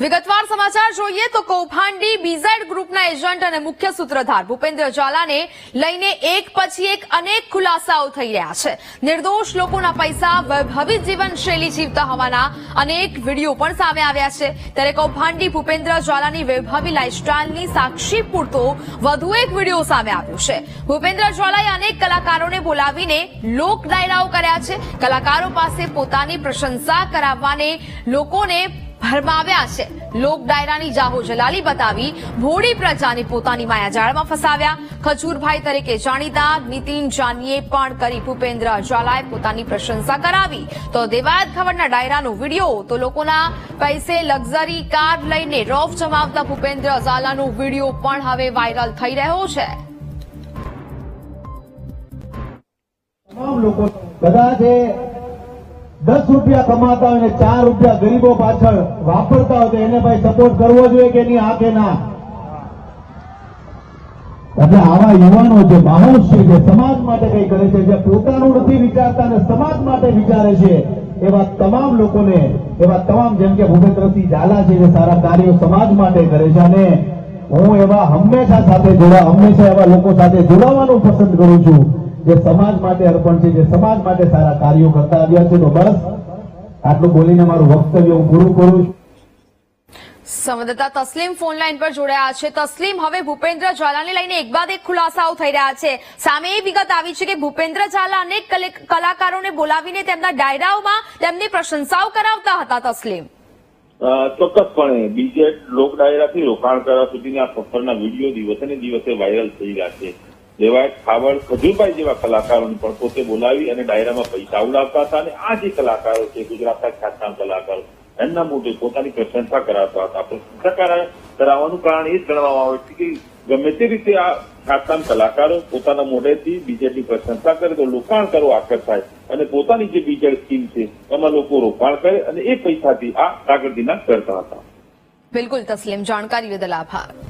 વિગતવાર સમાચાર જોઈએ તો કૌભાંડી બીઝેડ ગ્રુપના એજન્ટ અને મુખ્ય સૂત્રધાર ભૂપેન્દ્ર ઝાલાને લઈને એક પછી એક અનેક ખુલાસાઓ થઈ રહ્યા છે. નિર્દોષ લોકોના પૈસા વૈભવી જીવનશૈલી જીવતા હોવાના અનેક વીડિયો પણ સામે આવ્યા છે. ત્યારે કૌભાંડી ભૂપેન્દ્ર ઝાલાની વૈભવી લાઇફસ્ટાઇલની સાક્ષી પૂરતો વધુ એક વીડિયો સામે આવ્યો છે. ભૂપેન્દ્ર ઝાલાએ અનેક કલાકારોને બોલાવીને લોક ડાયરાઓ કર્યા છે. કલાકારો પાસે પોતાની પ્રશંસા કરાવવાને લોકોને ભરમાવ્યા છે. લોક ડાયરાની જાહો જલાલી બતાવી, ભોળી પ્રજાને પોતાની માયાજાળમાં ફસાવ્યા. ખજૂરભાઈ તરીકે જાણીતા નીતિન જાનીએ પણ કરી ભૂપેન્દ્ર ઝાલાએ પોતાની પ્રશંસા કરાવી. તો દેવાયત ખબરના ડાયરાનો વીડિયો, તો લોકોના પૈસે લક્ઝરી કાર લઈને રોફ જમાવતા ભૂપેન્દ્ર ઝાલાનો વીડિયો પણ હવે વાયરલ થઈ રહ્યો છે. કદાચ એ દસ રૂપિયા કમાતા હોય ને ચાર રૂપિયા ગરીબો પાછળ વાપરતા હોય તો એને ભાઈ સપોર્ટ કરવો જોઈએ કે એની આ ના? એટલે આવા યુવાનો જે માણસ છે, જે સમાજ માટે કઈ કરે છે, જે પોતાનું નથી વિચારતા અને સમાજ માટે વિચારે છે, એવા તમામ લોકોને, એવા તમામ જેમ કે ભૂપેન્દ્રસિંહ ઝાલા છે, જે સારા કાર્યો સમાજ માટે કરે છે અને હું એવા હંમેશા સાથે જોડા, હંમેશા એવા લોકો સાથે જોડાવાનું પસંદ કરું છું. જે સમાજ માટે અર્પણ છે જે સમાજ માટે સારા કાર્યો કરતા આવ્યા છે તો બસ આટલું બોલીને મારું વક્તવ્ય હું પૂરું કરું છું. સંવાદદાતા તસ્લીમ ફોન લાઈન પર જોડાયા છે. તસ્લીમ હવે ભૂપેન્દ્ર ઝાલાને લઈને એક બાદ એક ખુલાસાઓ થઈ રહ્યા છે. સામે એ વિગત આવી છે કે ભૂપેન્દ્ર ઝાલા અનેક કલાકારોને બોલાવીને તેમના ડાયરાઓમાં તેમની પ્રશંસાઓ કરાવતા હતા તસ્લીમ. ચોક્કસપણે બીજે લોક ડાયરાથી રોકાણકારો સુધીના સફરના વીડિયો દિવસે ને દિવસે વાયરલ થઈ રહ્યા છે. દેવાયત ખાવડ ખજુરભાઈ જેવા કલાકારોને પણ પોતે બોલાવી અને ડાયરામાં પૈસા ઉડાવતા હતા અને આ જે કલાકારો છે ગુજરાતના ખ્યાતનામ કલાકારો, એમના મોઢે પોતાની પ્રશંસા કરાવતા હતા. પ્રશંસા કરાવવાનું કારણ એ જ ગણવામાં આવે છે કે ગમે તે રીતે આ ખ્યાતનામ કલાકારો પોતાના મોઢેથી બીજેપી પ્રશંસા કરે તો રોકાણકારો આકર્ષાય અને પોતાની જે બીજેડ સ્કીમ છે, એમાં લોકો રોકાણ કરે અને એ પૈસાથી આ કાગળદીના કરતા હતા. બિલકુલ, તસ્લીમ જાણકારી બદલ આભાર.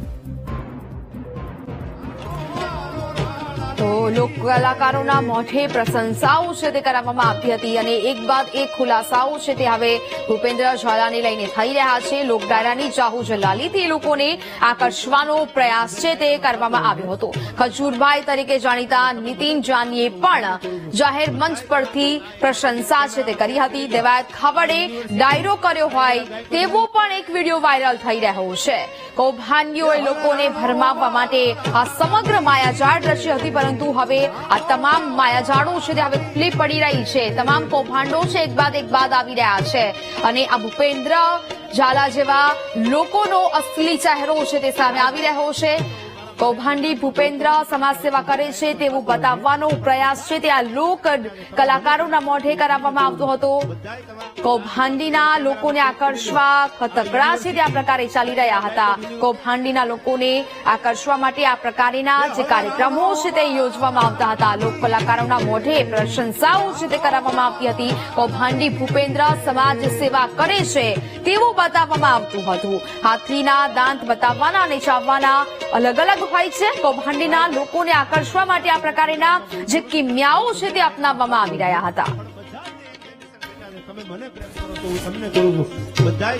તો લોક કલાકારોના મોઢે પ્રશંસાઓ છે તે કરાવવામાં આવતી હતી અને એક બાદ એક ખુલાસાઓ છે તે હવે ભૂપેન્દ્ર ઝાલાને લઈને થઈ રહ્યા છે. લોક ડાયરાની ચાહુ જલાલીથી એ લોકોને આકર્ષવાનો પ્રયાસ છે તે કરવામાં આવ્યો હતો. ખજૂરભાઈ તરીકે જાણીતા નીતિન જાનીએ પણ જાહેર મંચ પરથી પ્રશંસા છે તે કરી હતી. દેવાયત ખાવડે ડાયરો કર્યો હોય તેવો પણ એક વીડિયો વાયરલ થઈ રહ્યો છે. કૌભાંડીઓએ લોકોને ભરમાવવા માટે આ સમગ્ર માયાજાળ રચી હતી, પરંતુ હવે આ તમામ માયાજાળો છે તે હવે ખુલ્લી પડી રહી છે. તમામ કૌભાંડો છે એક બાદ એક બાદ આવી રહ્યા છે. અને આ ભૂપેન્દ્ર ઝાલા જેવા લોકોનો અસલી ચહેરો છે તે સામે આવી રહ્યો છે. કૌભાંડી ભૂપેન્દ્ર સમાજ સેવા કરે છે તેવું બતાવવાનો પ્રયાસ છે. તે આ લોક કલાકારોના મોઢે કરાવવામાં આવતો હતો. કૌભાંડીના લોકોને આકર્ષવા ખતકડા છે તે આ પ્રકારે ચાલી રહ્યા હતા. કૌભાંડીના લોકોને આકર્ષવા માટે આ પ્રકારના જે કાર્યક્રમો છે તે યોજવામાં આવતા હતા. લોક કલાકારોના મોઢે પ્રશંસાઓ છે તે કરાવવામાં આવતી હતી. કૌભાંડી ભૂપેન્દ્ર સમાજ સેવા કરે છે તેવું બતાવવામાં આવતું હતું. હાથીના દાંત બતાવવાના અને ચાવવાના અલગ અલગ હોય છે. કૌભાંડીના લોકોને આકર્ષવા માટે આ પ્રકારના જે કિમિયાઓ છે તે અપનાવવામાં આવી રહ્યા હતા. તમે મને પ્રેમ કરો તો હું તમને કરું છું બધા